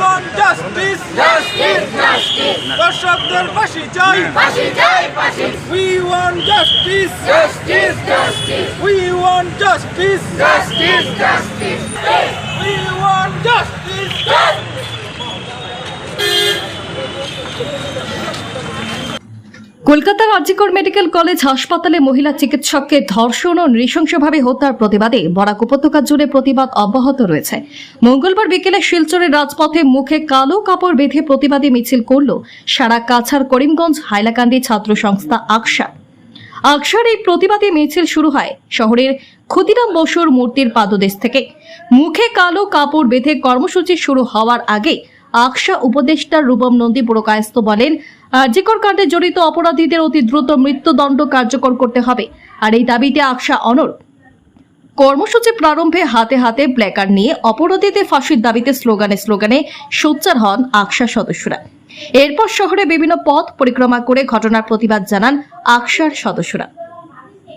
Want justice Justice, justice, দর্শকদের ফাঁসি চাই ফাঁসি চাই ফাঁসি we want justice Justice, justice, we want justice justice, justice, we want justice কলকাতার রাজ্যকর মেডিকেল কলেজ হাসপাতালে মহিলা চিকিৎসককে ধর্ষণ ও নৃশংসভাবে হত্যার প্রতিবাদে বরাক উপত্যকা জুড়ে প্রতিবাদ অব্যাহত রয়েছে। মঙ্গলবার বিকেলে শিলচরের রাজপথে মুখে কালো কাপড় বেঁধে প্রতিবাদী মিছিল করল সারা কাছার করিমগঞ্জ হাইলাকান্দি ছাত্র সংস্থা আকসা আকসার এই প্রতিবাদী মিছিল শুরু হয় শহরের ক্ষুদিরাম বসুর মূর্তির পাদদেশ থেকে। মুখে কালো কাপড় বেঁধে কর্মসূচি শুরু হওয়ার আগে আকসা উপদেষ্টা রূপম নন্দী পুরকায়স্ত বলেন আর্জিকর কাণ্ডে জড়িত অপরাধীদের অতি দ্রুত মৃত্যুদণ্ড কার্যকর করতে হবে। আর এই দাবিতে আকসা অনর। কর্মসূচি প্রারম্ভে হাতে হাতে প্ল্যাকার্ড নিয়ে অপরাধীদের ফাঁসির দাবিতে স্লোগানে স্লোগানে সোচ্চার হন আকসা সদস্যরা। এরপর শহরে বিভিন্ন পথ পরিক্রমা করে ঘটনার প্রতিবাদ জানান আকসার সদস্যরা।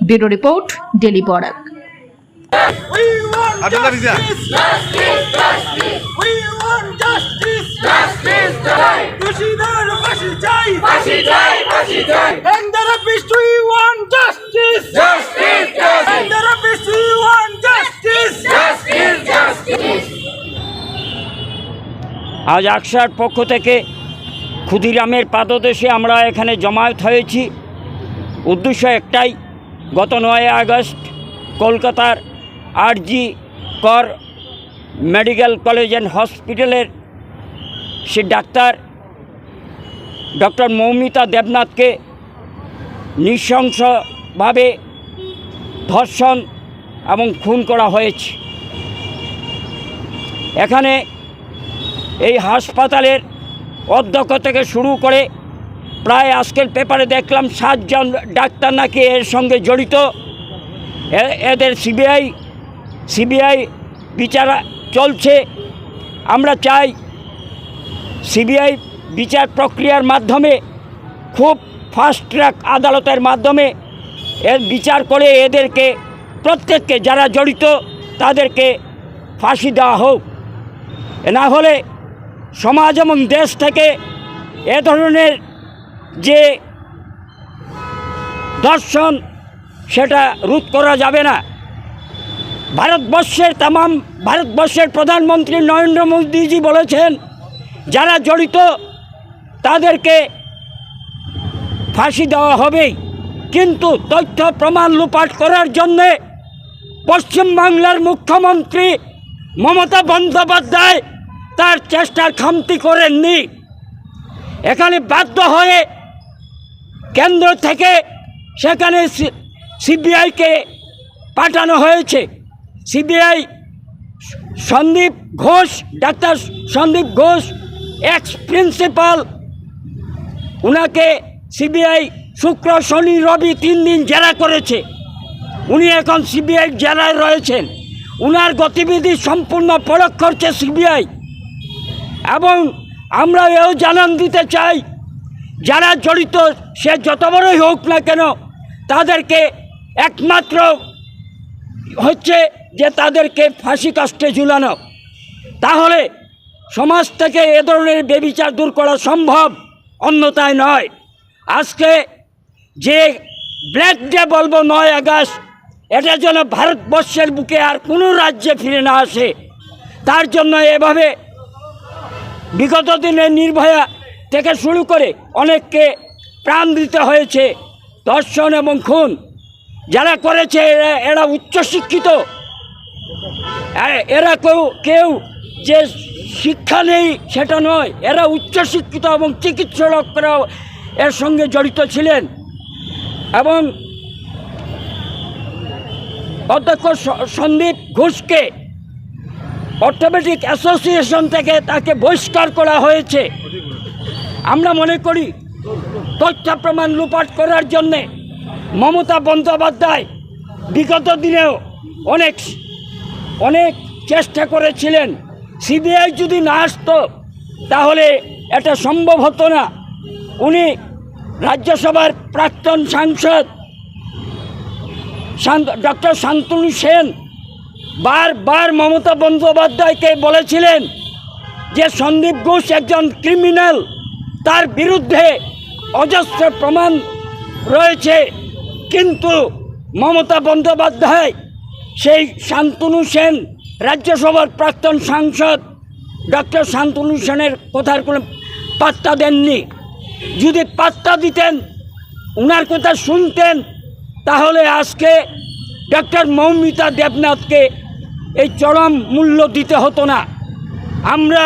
Bureau report daily Barak. Want Abdullah Riza. Justice we want justice চাই দোষীদের ফাঁসি চাই। ফাঁসি চাই ফাঁসি চাই! আজ আকসার পক্ষ থেকে ক্ষুদিরামের পাদদেশে আমরা এখানে জমায়েত হয়েছি। উদ্দেশ্য একটাই গত নয় আগস্ট কলকাতার আরজি কর মেডিকেল কলেজ অ্যান্ড হসপিটালের সে ডাক্তার ডক্টর মৌমিতা দেবনাথকে নৃশংসভাবে ধর্ষণ এবং খুন করা হয়েছে। এখানে এই হাসপাতালের অধ্যক্ষ থেকে শুরু করে প্রায় আজকের পেপারে দেখলাম সাতজন ডাক্তার নাকি এর সঙ্গে জড়িত। এদের সিবিআই সিবিআই বিচার চলছে। আমরা চাই সিবিআই বিচার প্রক্রিয়ার মাধ্যমে, খুব ফাস্ট ট্র্যাক আদালতের মাধ্যমে এর বিচার করে এদেরকে, প্রত্যেককে যারা জড়িত, তাদেরকে ফাঁসি দেওয়া হোক। না হলে সমাজ এবং দেশ থেকে এ ধরনের যে দর্শন, সেটা রোধ করা যাবে না। ভারতবর্ষের তামাম, ভারতবর্ষের প্রধানমন্ত্রী নরেন্দ্র মোদীজি বলেছেন যারা জড়িত, তাদেরকে ফাঁসি দেওয়া হবেই। কিন্তু তথ্য প্রমাণ লুপাট করার জন্যে পশ্চিমবাংলার মুখ্যমন্ত্রী মমতা বন্দ্যোপাধ্যায় তার চেষ্টার খামতি করেননি। এখানে বাধ্য হয়ে কেন্দ্র থেকে সেখানে সিবিআইকে পাঠানো হয়েছে। CBI Sandip Ghosh, doctor Sandip Ghosh ex principal উনাকে সিবিআই শুক্র, শনি, রবি তিন দিন জেরা করেছে। উনি এখন সিবিআই জেলায় রয়েছেন। উনার গতিবিধি সম্পূর্ণ পরখ করছে সিবিআই এবং আমরা এও জানান দিতে চাই, যারা জড়িত, সে যত বড়ই হোক না কেন, তাদেরকে একমাত্র হচ্ছে যে তাদেরকে ফাঁসি কাস্টে ঝুলানো। তাহলে সমাজ থেকে এ ধরনের বেবিচার দূর করা সম্ভব, অন্যতায় নয়। আজকে যে ব্ল্যাক ডে বলব নয় আগস্ট, এটা যেন ভারতবর্ষের বুকে আর কোনো রাজ্যে ফিরে না আসে। তার জন্য এভাবে বিগত দিনে নির্ভয়া থেকে শুরু করে অনেককে প্রাণ দিতে হয়েছে দর্শন এবং খুন। যারা করেছে, এরা এরা উচ্চশিক্ষিত। এরা কেউ কেউ যে শিক্ষা নেই, সেটা নয়। এরা উচ্চশিক্ষিত এবং চিকিৎসকরাও এর সঙ্গে জড়িত ছিলেন। এবং অধ্যক্ষ সন্দীপ ঘোষকে অর্থোপেডিক অ্যাসোসিয়েশন থেকে তাকে বহিষ্কার করা হয়েছে। আমরা মনে করি, তথ্য প্রমাণ লুপাট করার জন্যে মমতা বন্দ্যোপাধ্যায় বিগত দিনেও অনেক অনেক চেষ্টা করেছিলেন। সিবিআই যদি না আসতো, তাহলে এটা সম্ভব হতো না। উনি রাজ্যসভার প্রাক্তন সাংসদ ডক্টর শান্তনু সেন, বারবার মমতা বন্দ্যোপাধ্যায়কে বলেছিলেন যে সন্দীপ ঘোষ একজন ক্রিমিনাল, তার বিরুদ্ধে অজস্র প্রমাণ রয়েছে। কিন্তু মমতা বন্দ্যোপাধ্যায়, সেই শান্তনু সেন রাজ্যসভার প্রাক্তন সাংসদ ডক্টর শান্তনু সেনের কথার কোনো পাত্তা দেননি। যদি পাত্তা দিতেন ওনার কথা শুনতেন, তাহলে আজকে ডক্টর মৌমিতা দেবনাথকে এই চরম মূল্য দিতে হতো না। আমরা